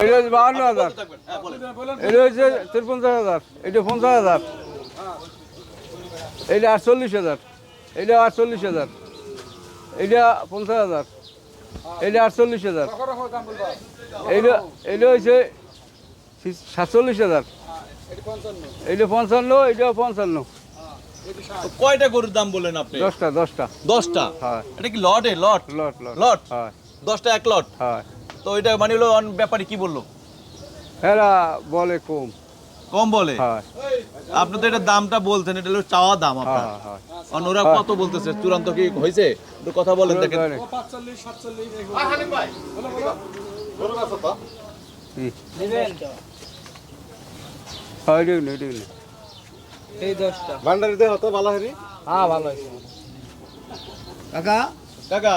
এটা হচ্ছে বাহান্ন হাজার। থাকবেন বলেন এটা হচ্ছে তিরপঞ্চাশ হাজার। এটা পঞ্চাশ হাজার। এটা আটচল্লিশ হাজার। এটা আটচল্লিশ হাজার। এটা পঞ্চাশ হাজার। এটা আটচল্লিশ হাজার। এইটা এইটা হচ্ছে সাতচল্লিশ হাজার। পঞ্চান্ন এটা পঞ্চান্ন। কয়টা গরুর দাম বলেন আপনি? দশটা দশটা। দশটা? হ্যাঁ। এটা কি লটে? লট? Lot lot. লট? হয়। দশটা এক লট? হয়। তো এটা মানে হলো অন ব্যাপারী কি বলল? এরা বলে কম। কম বলে? আপনি তো এটা দামটা বলতেন এটা হলো চাওয়া দাম আপনার। হ্যাঁ ওরা কত বলতেছে? চূড়ান্ত কি হয়েছে? একটু কথা বলেন দেখেন। হয় হয় ভান্ডারি দেহ তো ভালো হ্যাঁ ভালো হয়েছে। কাকা? কাকা?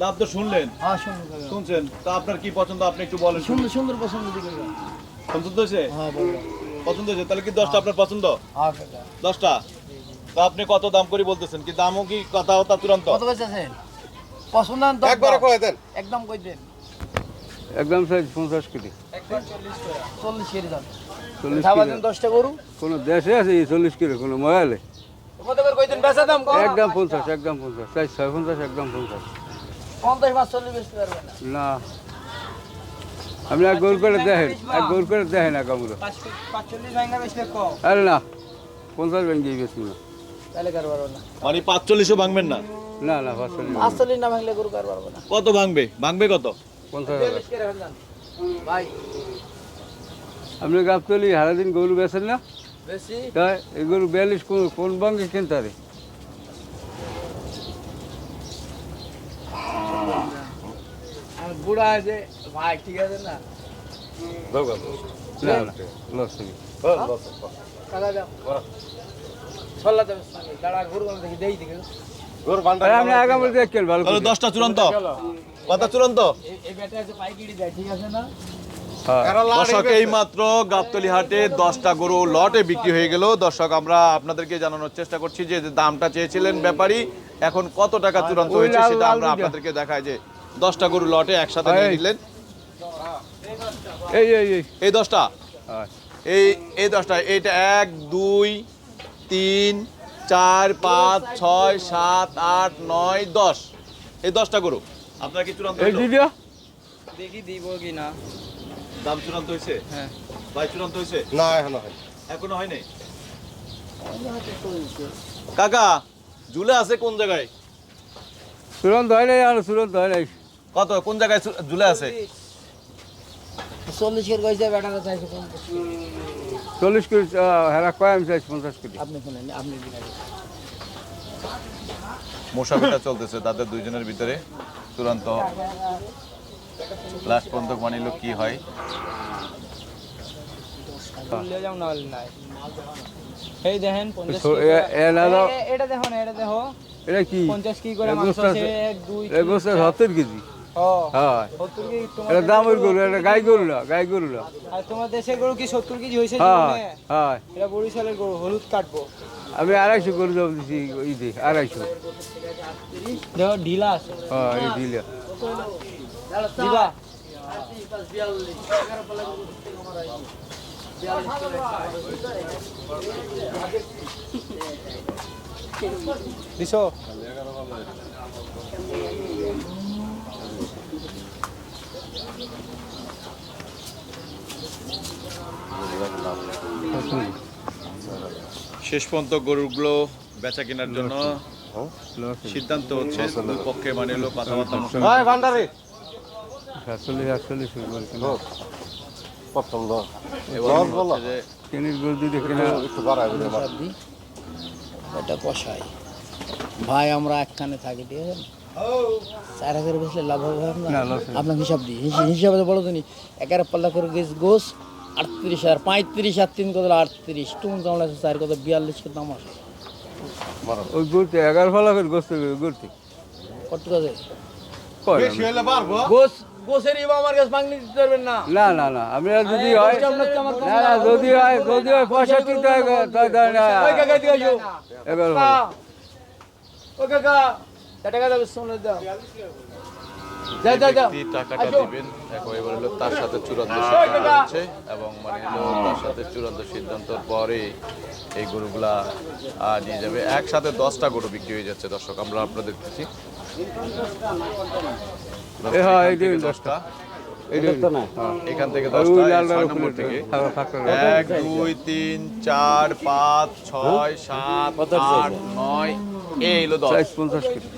দাম তো শুনলেন? হ্যাঁ শুনছেন? তা আপনার কি পছন্দ? আপনি একটু বলেন। সুন্দর সুন্দর পছন্দ দিকে পছন্দ হয়েছে? হ্যাঁ পছন্দ হয়েছে? তাহলে কি দশটা আপনার পছন্দ? হ্যাঁ দশটা? তো আপনি কত দাম করে বলতেছেন? কি দামও কি কথা কত বেচেছেন পছন্দ একবারে। কয়ে দেন। একদম কই দেন। একদম সাইজ পঞ্চাশ কেজি। চল্লিশ কেজি দাম। চল্লিশ কেজি। দশটা গরু। কোনো দেশে আছে চল্লিশ কিলো কোনো একদম পঞ্চাশ একদম পঞ্চাশ। চাই ছয় পঞ্চাশ একদম পঞ্চাশ। পঞ্চাশ পাঁচ চল্লিশ বেচতে না। না। আপনি এক গোল করে দেখেন এক গোল করে দেখেন এক আমরা পাঁচচল্লিশ ভাঙা বেচলে কম। আরে না পঞ্চাশ ব্যাংকে বেশি না। তাহলে কার পারব না। মানে পাঁচচল্লিশও ভাঙবেন না? না না না। পাঁচচল্লিশ না ভাঙলে গরু কার পারব না। কত ভাঙবে? ভাঙবে কত? পঞ্চাশ। ভাই। আপনি গাবতলি সারাদিন গরু বেছেন না? বেশি তাই এই গরু বিয়াল্লিশ কোন কোন কিনতে পারে আমি বুড়া আছে। ভাই ঠিক আছে না? না না লস হবে কাকা দাও ছল্লা। দেবে দাঁড়া গরু গলা দেখি দেই দিকে গোর আরে ভান্ডারি আপনি আগামী দেখেন ভালো তাহলে করে। দশটা চূড়ান্ত। কথা চূড়ান্ত? এই- এই ব্যাটা আছে পাইকিরি দেয় ঠিক আছে না? হ্যাঁ। দর্শক এই মাত্র গাবতলি হাটে দশটা গরু লটে বিক্রি হয়ে গেল। দর্শক আমরা আপনাদেরকে জানানোর চেষ্টা করছি যে যে দামটা চেয়েছিলেন ব্যাপারী এখন কত টাকা চূড়ান্ত হয়েছে সেটা আমরা আপনাদেরকে দেখাই যে দশটা গরু লটে একসাথে নিয়ে এই। নিলেন। এই এই এই। এই দশটা? হ্যাঁ এই এই দশটা। এইটা এক দুই তিন চার পাঁচ ছয় সাত আট নয় দশ। এই দশটা গরু। আপনার কি চূড়ান্ত? দেখি দিব কি না। দাম চূড়ান্ত হয়েছে হ্যাঁ। ভাই চূড়ান্ত হয়েছে না এখনও হয় এখনও হয়নি? কাকা ঝুলে আছে কোন জায়গায়? চূড়ান্ত হয় নাই আর চূড়ান্ত হয় নাই কত? কোন জায়গায় ঝুলে আছে? চল্লিশ কের কইছে ব্যাটাটা চাইছে চল্লিশ কেজি হেরা কয়? আমি চাইছি পঞ্চাশ কেজি আপনি শুনেন আপনি দিন। চলতেছে তাদের দুইজনের ভিতরে। চূড়ান্ত লাস্ট পর্যন্ত মানিল কি হয়? এই দেখেন এটা দেখো এটা দেখো। এটা কি? পঞ্চাশ কি করে মাংস আছে আছে। এক দুই এক বস্তা সত্তর কেজি। হ্যাঁ। এটা দামের গরু এটা গাই গরু না গাই গরু না। আর তোমার দেশের গরু কি সত্তর কেজি হয়েছে হ্যাঁ জীবনে? হ্যাঁ। এটা বরিশালের গরু হলুদ কাটবো। আমি আড়াইশো করে দেবো দিছি ই দি আড়াইশো। দেখো ঢিলা আছে। হ্যাঁ এই দিলে দিবা দিছো? শেষ পর্যন্ত গরুগুলো বেচা কেনার জন্য সিদ্ধান্ত হচ্ছে দুই পক্ষে মানিল কথাবার্তা হয় ভান্ডারি সাতচল্লিশ আটচল্লিশ পছন্দ বলো। কিনির গরু কিনা একটু এটা কষাই। ভাই আমরা একখানে থাকি ঠিক আছে? চার হাজার বেশি লাভ হবে আপনার? না, আপনার হিসাব দিই। হিসাবে তো বলো তুমি এগারো পাল্লা করে গেছ গোস আটত্রিশ হাজার পঁয়ত্রিশ আর তিন কত আটত্রিশ টুন চামড়া চার কত বিয়াল্লিশ কত আমার ওই ঘুরতে এগারো ফলা করে গোস্ত ঘুরতে কত পারব গোস গোসের ইমাম আমার কাছে মাংনি দিতে পারবেন না। না না না আমি যদি হয় না না যদি হয় যদি হয় পয়সা ওই কাকা এবার কাকা টাকা দাও দাও। টাকাটা দিবেন এবার তার সাথে চূড়ান্ত এবং মানে সাথে চূড়ান্ত সিদ্ধান্তর পরে এই গরুগুলা একসাথে দশটা গরু বিক্রি হয়ে যাচ্ছে দর্শক আমরা আপনাদের দেখতেছি। হ্যাঁ এই দিন দশটা। হ্যাঁ। এখান থেকে হ্যাঁ, এক দুই তিন চার পাঁচ ছয় সাত আট নয় এই হলো দশ। পঞ্চাশ করে।